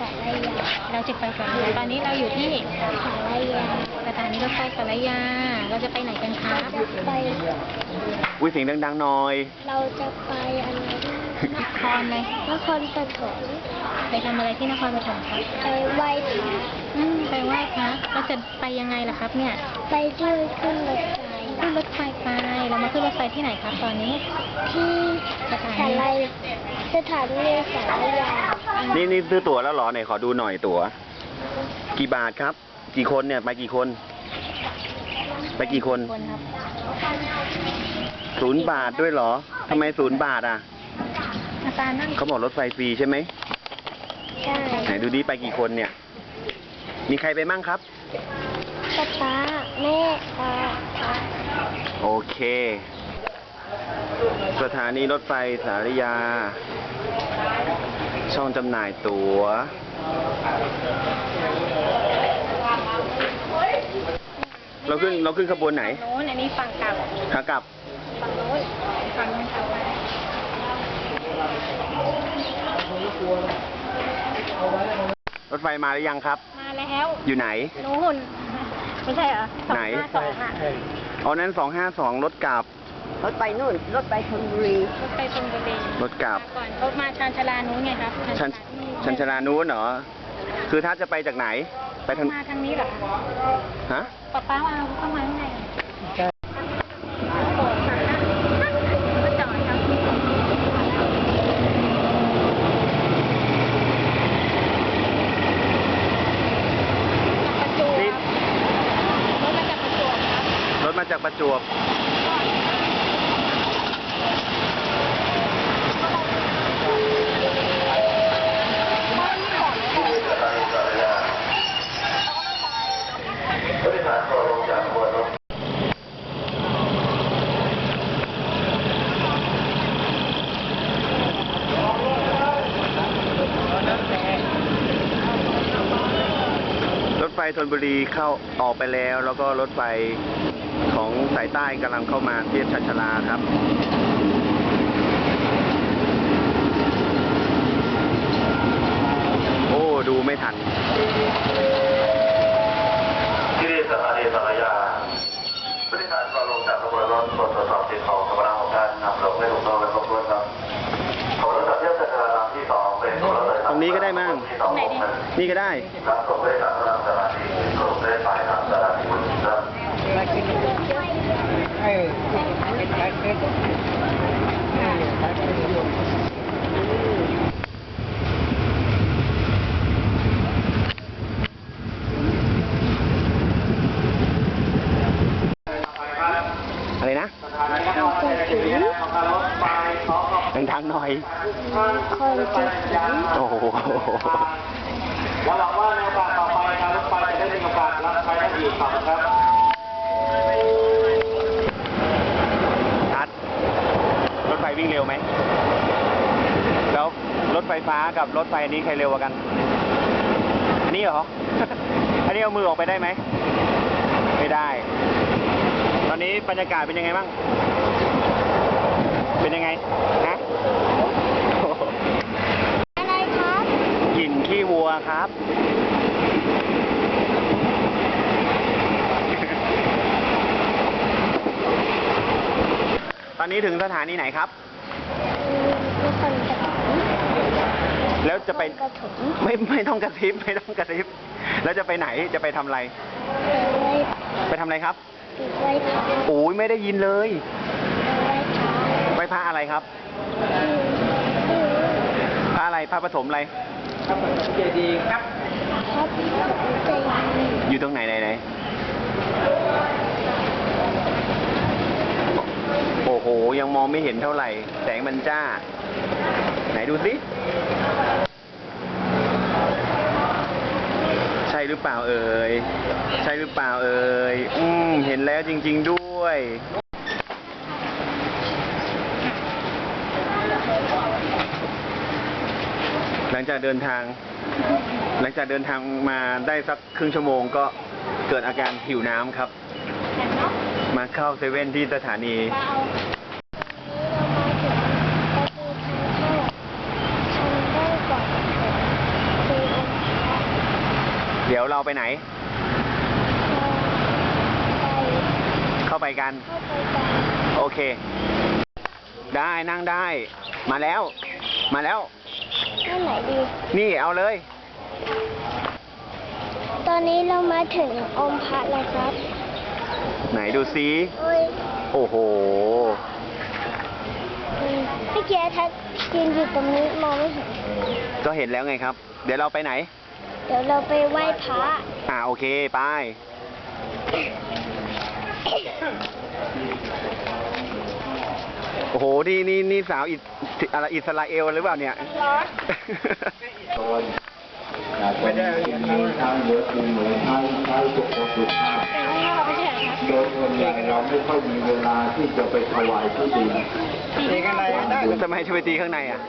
สารยาเราจะไปสารยาตอนนี้เราอยู่ที่สารยาสถานีรถไฟสารยา เราจะไปไหนกันคเรารับจะไป อุ้ยเสียงดังๆหน่อย เราจะไปอะไรนะนครเลยนครปฐมไปทำอะไรที่นครปฐมครับไปไหว้พระอืมไปไหว้พระเราจะไปยังไงล่ะครับ เนี่ย ไปที่ขึ้นรถไฟขึ้นรถไฟไปเรามาขึ้นรถไฟที่ไหนครับ ตอนนี้ ที่สถาสานีรยสถานีสารยา นี่นี่ซื้อตั๋วแล้วเหรอไหนขอดูหน่อยตั๋ว กี่บาทครับ กี่คนเนี่ย ไปกี่คน ไปกี่คนคนครับศูนย์บาทด้วยเหรอทำไมศูนย์บาทอะอาจารย์นั่งเขาบอกรถไฟฟรีใช่ไหมใช่ไหนดูดิไปกี่คนเนี่ย มีใครไปมั่งครับ ป๊าป๊าแม่ตาตาโอเค สถานีรถไฟสารยา ช่องจำหน่ายตั๋ว เราขึ้นเราขึ้นขบวนไหนโน้นอันนี้ฝั่งกลับขากลับ ฝั่งโน้นฝั่งนู้นกลับไปรถไฟมาหรือยังครับ มาแล้วอยู่ไหนนู้นไม่ใช่เหรอสองไหน ห้าสองอะ อ๋อ นั้นสองห้าสองรถกลับ รถไปนู่น รถไปชลบุรี รถไปชลบุรีรถกลับมาก่อนรถมาชานชาลานู้นไงครับชันชันชลานู้นเหรอ คือถ้าจะไปจากไหน ไปทางมาทางนี้เหรอคะฮะป๊าป้าเอาเข้ามาข้างในโอ้ค่ะก็จอดครับประจวบ นี่ รถมาจากประจวบครับ รถมาจากประจวบ รถไฟธนบุรีเข้าออกไปแล้ว แล้วก็รถไฟของสายใต้กำลังเข้ามาเทียบชันชลาครับโอ้ดูไม่ทันที่สถานีสารยาผู้โดยสารก็ลงจากขบวนรถตรวจสอบสิทธิ์ของสมรของการนำลงให้ถูกต้อง นรถโดยสารตรงนี้ก็ได้มั้งที่สองของมันนี่ก็ได้รับส่งผู้โดยสารตามสถานีลงได้ปลายทางสถานีบนครับอะไรนะเข้าใจถึง ดังๆหน่อยคนจะถึงโอ้โหวันหลังว่าในโอกาสต่อไปการรถไฟจะได้มีโอกาสรับใช้ท่านอีกครับทัดรถไฟวิ่งเร็วไหม แล้วรถไฟฟ้ากับรถไฟอันนี้ใครเร็วกว่ากัน อันนี้เหรอ อันนี้เอามือออกไปได้ไหม ไม่ได้ ตอนนี้บรรยากาศเป็นยังไงบ้าง เป็นยังไง ฮะ อะไรครับ กลิ่น ขี้วัวครับตอนนี้ถึงสถานีไหนครับนครปฐมแล้วจะไปนครปฐมไม่ไม่ต้องกระซิบไม่ต้องกระซิบ แล้วจะไปไหนจะไปทำอะไร ไปไหว้ไปทำอะไรครับไปไหว้พระโอ้ยไม่ได้ยินเลย ไปไหว้พระไหว้พระอะไรครับที่ที่พระอะไร พระปฐมอะไรพระปฐมเจดีย์อยู่ตรงไหนไหนไหนโอ้โห ยังมองไม่เห็นเท่าไหร่ แสงมันจ้า ไหนดูสิ ใช่หรือเปล่าเอ่ย ใช่หรือเปล่าเอ่ย อืม เห็นแล้วจริง ๆด้วย ห ลังจากเดินทาง หลังจากเดินทางมาได้สักครึ่งชั่วโมงก็เกิดอาการหิวน้ำครับ มาเข้าเซเว่นที่สถานี เด้านขวเราไปไหน เข้าไปกัน โอเค ได้นั่งได้ มาแล้ว มาแล้ว ที่ไหนดี นี่เอาเลย ตอนนี้เรามาถึงองค์พระแล้วครับ ไหนดูซิโอ้ยโอ้โหอืมเมื่อกี้ทักยืนอยู่ตรงนี้มองไม่เห็น ก็เห็นแล้วไงครับ เดี๋ยวเราไปไหน เดี๋ยวเราไปไหว้พระอ่าโอเคไป โอ้โห นี่นี่นี่สาวอิส อะไรอิสราเอลหรือเปล่าเนี่ย ไม่ได้ทางเหลือคุณเหมือนใช้ใช้ทุกคนทุกท่าโดยส่วนใหญ่เราไม่ค่อยมีเวลาที่จะไปถวายที่ดินตีข้างในได้ทำไมจะไปตีข้างในอะ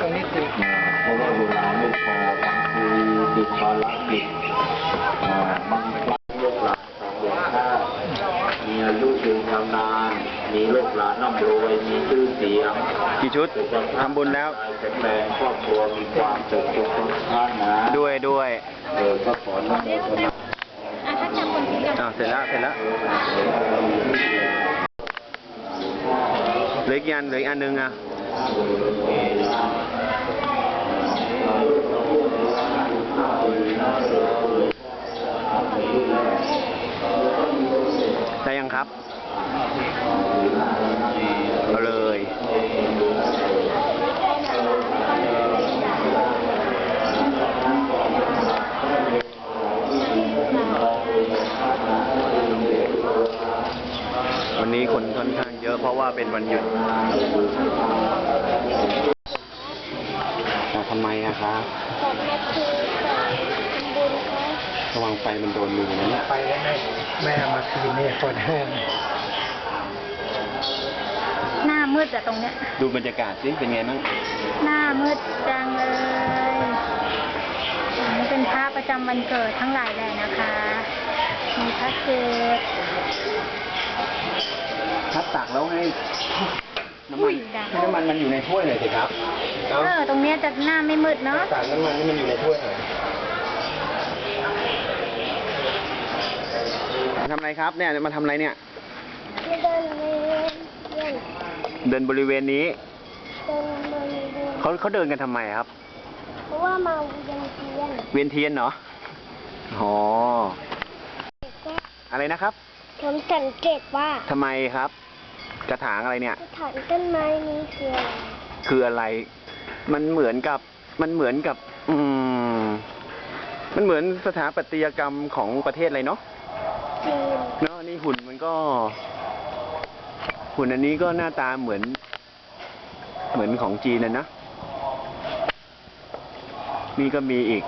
ตรงนี้สิเพราะว่าเวลาไม่พอบางทีติดภารกิจบางครั้งลูกหลานของหลวงพ่อมีอายุยืนยาวนาน มีลูกหลานร่ำรวยมีชื่อเสียงกี่ชุดทำบุญแล้วแข็งแรงครอบครัวมีความสุขทุกท่านนะด้วยด้วยเออก็ขออนุโมทนาอะถ้าจับคนที่จับอ่าเสร็จแล้วเสร็จแล้วเหลืออีกอันเหลืออีกอันหนึงอะได้ยังครับ เอาเลย วันนี้คนค่อนข้างเยอะเพราะว่าเป็นวันหยุดมาทำไมอะครับระวังไฟมันโดนมือนะเนี่ย ไปแล้วแม่แม่มาคืนนี่คนแห้ง ดอะตรงเนี้ย ดูบรรยากาศสิเป็นไงบ้างหน้ามืดจังเลยอันนี้เป็นภาพประจำวันเกิดทั้งหลายแหล่นะคะ มีพระเกศถ้าตักแล้วให้น้ำอุ้มันยดังให้น้ำมันมันอยู่ในถ้วยหน่อยสิครับเออตรงเนี้ยจะหน้าไม่มืดเนาะตักน้ำมันให้มันอยู่ในถ้วยหน่อยมาทำอะไรครับเนี่ยมาทำอะไรเนี่ยไม่เดินเลยเดิน เดินบริเวณนี้เดินบริเวณเขาเขาเดินกันทำไมครับ เพราะว่ามาเวียนเทียนเวียนเทียนเหรออ๋อก็อะไรนะครับผมสังเกตว่าทำไมครับ กระถางอะไรเนี่ยสถานต้นไม้นี้คืออะไรคืออะไร มันเหมือนกับ มันเหมือนกับ อืม มันเหมือนสถาปัตยกรรมของประเทศอะไรเนาะจีนเนาะนี่หุ่นมันก็ หุ่นอันนี้ก็หน้าตาเหมือน เหมือนของจีนนะนะ นี่ก็มีอีก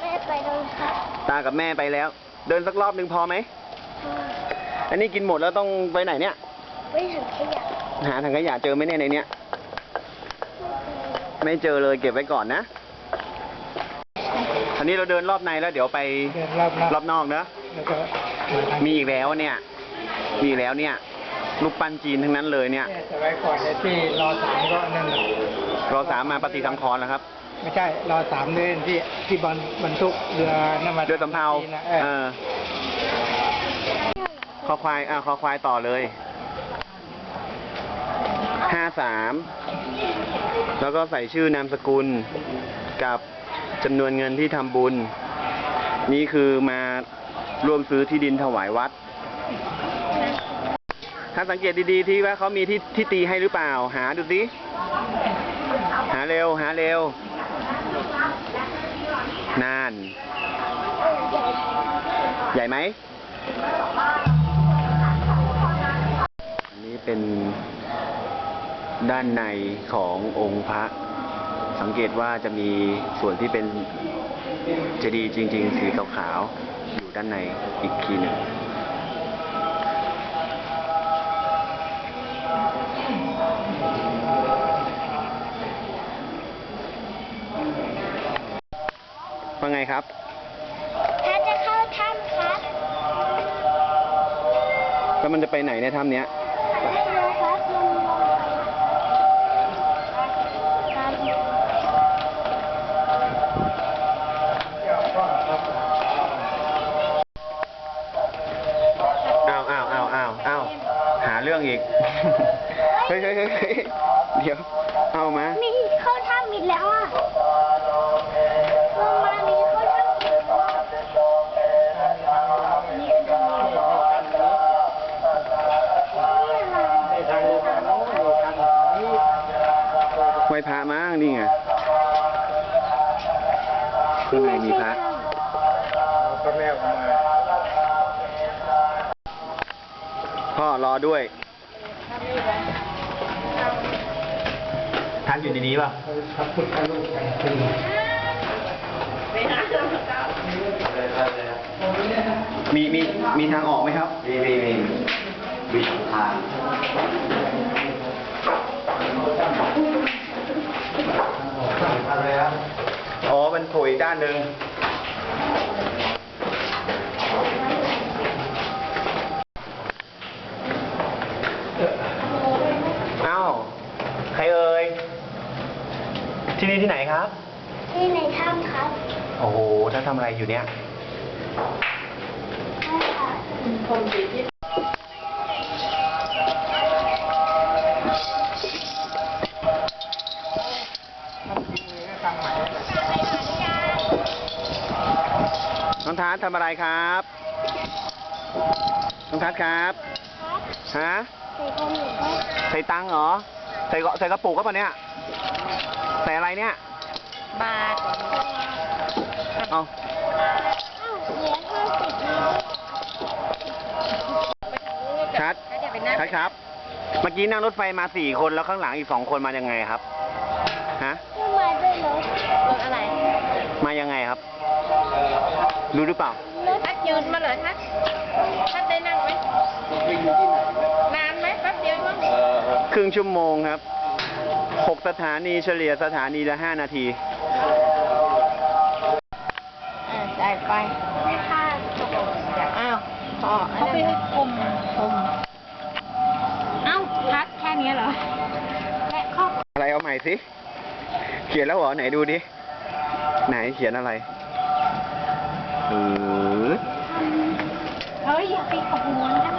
แม่ไปโดนครับตากับแม่ไปแล้ว เดินสักรอบหนึ่งพอไหม อันนี้กินหมดแล้วต้องไปไหนเนี่ยไม่ถึงขยะ หาถังขยะเจอไหมเนี่ยในเนี้ย ไม่เจอเลยเก็บไว้ก่อนนะอั นนี้เราเดินรอบในแล้วเดี๋ยวไปเดินรอบรอบนอกนะแล้วก็มาทางมีอีกแล้วเนี่ย มีอีกแล้วเนี่ย รูปปั้นจีนทั้งนั้นเลยเนี่ย เนี่ยจะไว้ก่อนเนี่ยที่รอสามก็นั่นน่ะรอสามมาปฏิสังขรณ์แล้วครับ ไม่ใช่รอสามเดินที่ที่บรรบรรทุกเรือน้ำมันเรือสำเภาจีนน่ะเออ เออคอควาย อ่าคอควายต่อเลย ห้าสาม แล้วก็ใส่ชื่อนามสกุลกับ จำนวนเงินที่ทำบุญ นี่คือมาร่วมซื้อที่ดินถวายวัด ถ้าสังเกตดีๆที่ว่าเขามีที่ที่ตีให้หรือเปล่า หาดูสิ หาเร็ว หาเร็ว นาน ใหญ่ไหม อันนี้เป็นด้านในขององค์พระ สังเกตว่าจะมีส่วนที่เป็นเจดีย์จริง ๆ สีขาวๆ อยู่ด้านในอีกทีหนึงว่าไงครับถ้าจะเข้าถ้ำครับ แล้วมันจะไปไหนในถ้ำเนี้ยไม่รู้ครับ รื่องอีกเฮ้ยเฮ้ยเฮ้ยเฮ้ยเดี๋ยว เอามานี่เข้าถ้ำอีกแล้วอะลงมานี่เข้าถ้ำอีกแล้วอะนี่คือทางนี้นี่อะไรทางโลกาโน้โลกานี้ไหวพระมั้งนี่ไงข้างในมีพระก็แม่ออกมาพ่อรอด้วย ท่านอยู่ในนี้ป่ะพระพุทธรูปแห่งปีมีมีมีทางออกไหมครับ มีมีมีมีสองทางอะไรครับอ๋อ มันโผล่อีกด้านหนึ่งเอ้า ใครเอ่ย ที่นี่ที่ไหนครับ ที่ในถ้ำครับโอ้โหท่านทำอะไรอยู่เนี่ย ใช่ค่ะน้องทัศน์ทำอะไรครับ น้องทัศน์ครับฮะ ใส่ข้อมูลครับใส่ตังค์เหรอ ใส่กระใส่กระปุกก็ปล่ะเนี่ย ใส่อะไรเนี่ย บาทเอาอ้าวเหรียญห้าสิบนิ้วชัดเดี๋ยวไปนั่งชัดครับ เมื่อกี้นั่งรถไฟมาสี่คนแล้วข้างหลังอีกสองคนมายังไงครับ ฮะขึ้นมาด้วยรถรถอะไร มายังไงครับรู้หรือเปล่าทัดยืนมาเหรอทัดทัดได้นั่งไหมนานไหมแป๊บเดียวมั้งครึ่งชั่วโมงครับ หกสถานีเฉลี่ยสถานีละห้านาที อ่าได้ไปไม่ค่ะอ้าวพอเขาไปให้คมคมเอ้าทัดแค่นี้เหรอแค่ข้ออะไรเอาใหม่สิ เขียนแล้วเหรอ ไหนดูดิ ไหนเขียนอะไรเออเฮ้ย อย่าไปขบวนนะ